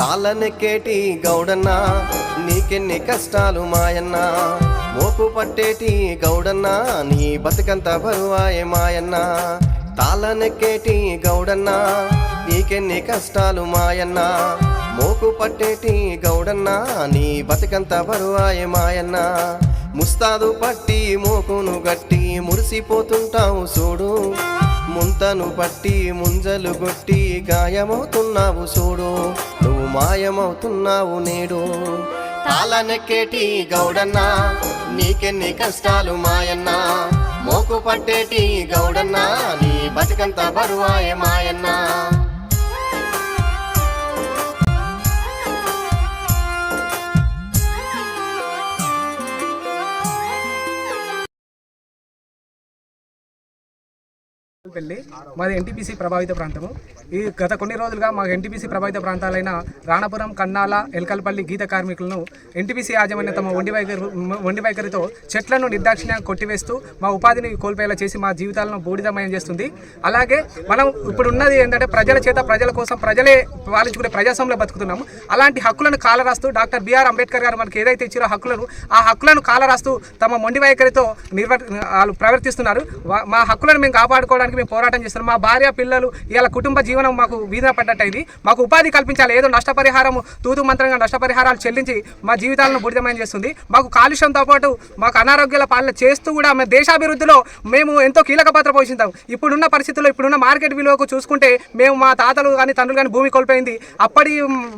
తాళ్ళనెక్కేటి గౌడన్నా నీకెన్ని కష్టాలు మాయన్నా. మోపు పట్టేటి గౌడన్నా నీ బతుకంత బరువాయే మాయన్నా. తాళ్ళనెక్కేటి గౌడన్నా నీకెన్ని కష్టాలు మాయన్నా. మోకు పట్టేటి గౌడన్నా నీ బతుకంత బరువాయే మాయన్నా. ముస్తాదు పట్టి మోకును గట్టి మురిసిపోతుంటావు చూడు. ముంతను పట్టి ముంజలు కొట్టి గాయమవుతున్నావు చూడు. నువ్వు మాయమవుతున్నావు నేడు. తాళనెక్కేటి గౌడన్నా నీకెన్ని కష్టాలు మాయన్నా. మోకు పట్టేటి గౌడన్నా నీ బతికంత బరువాయే మాయన్నా. పెళ్ళి మాది ఎన్టీపీసీ ప్రభావిత ప్రాంతము. ఈ గత కొన్ని రోజులుగా మా ఎన్టీపీసీ ప్రభావిత ప్రాంతాలైన రాణపురం కన్నాల ఎల్కల్పల్లి గీత కార్మికులను ఎన్టీపీసీ యాజమాన్య తమ వండి వైఖరి వండి వైఖరితో చెట్లను నిర్దాక్షిణ్యంగా కొట్టివేస్తూ మా ఉపాధిని కోల్పోయేలా చేసి మా జీవితాలను బూడిదమయం చేస్తుంది. అలాగే మనం ఇప్పుడు ఉన్నది ఏంటంటే ప్రజల చేత ప్రజల కోసం ప్రజలే పాలించుకునే ప్రజాస్వామ్యంలో బతుకుతున్నాము. అలాంటి హక్కులను కాలరాస్తూ డాక్టర్ బిఆర్ అంబేద్కర్ గారు మనకి ఏదైతే ఇచ్చారో హక్కులను ఆ హక్కులను కాలరాస్తూ తమ మొండి వైఖరితో నిర్వ వాళ్ళు ప్రవర్తిస్తున్నారు. మా హక్కులను మేము కాపాడుకోవడానికి మేము పోరాటం చేస్తున్నాం. మా భార్య పిల్లలు ఇలా కుటుంబ జీవనం మాకు వీధిన పడ్డట్టయింది. మాకు ఉపాధి కల్పించాలి. ఏదో నష్టపరిహారం తూతు మంత్రంగా నష్టపరిహారాలు చెల్లించి మా జీవితాలను బుడిదమయం చేస్తుంది. మాకు కాలుష్యంతో పాటు మాకు అనారోగ్యాల పాలన చేస్తూ కూడా మా దేశాభివృద్ధిలో మేము ఎంతో కీలక పాత్ర పోషిస్తాం ఇప్పుడున్న పరిస్థితుల్లో ఇప్పుడున్న మార్కెట్ విలువకు చూసుకుంటే మేము మా తాతలు కానీ తండ్రులు కానీ భూమి కోల్పోయింది. అప్పటి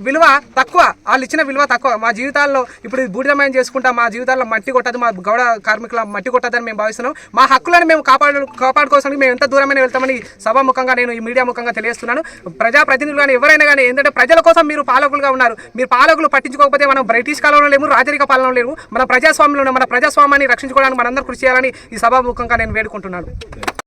విలువ తక్కువ. వాళ్ళు ఇచ్చిన విలువ తక్కువ. మా జీవితాల్లో ఇప్పుడు బూడిదమయం చేసుకుంటా. మా జీవితాల్లో మట్టి కొట్టదు. మా గౌడ కార్మికుల మట్టి కొట్టదని మేము భావిస్తున్నాం. మా హక్కులను మేము కాపాడు కాపాడుకోవడానికి మేము ఎంత దూరం దూరమైన వెళ్తామని సభాముఖంగా నేను ఈ మీడియా ముఖంగా తెలియజేస్తున్నాను. ప్రజాప్రతినిధులు కానీ ఎవరైనా కానీ ఏంటంటే ప్రజల కోసం మీరు పాలకులుగా ఉన్నారు. మీరు పాలకులు పట్టించుకోకపోతే మనం బ్రిటిష్ కాలంలో లేము రాజరిక పాలనలో లేము. మన ప్రజాస్వామ్యంలో ఉన్న మన ప్రజాస్వామ్యాన్ని రక్షించుకోవడానికి మనందరూ కృషి చేయాలని ఈ సభాముఖంగా నేను వేడుకుంటున్నాను.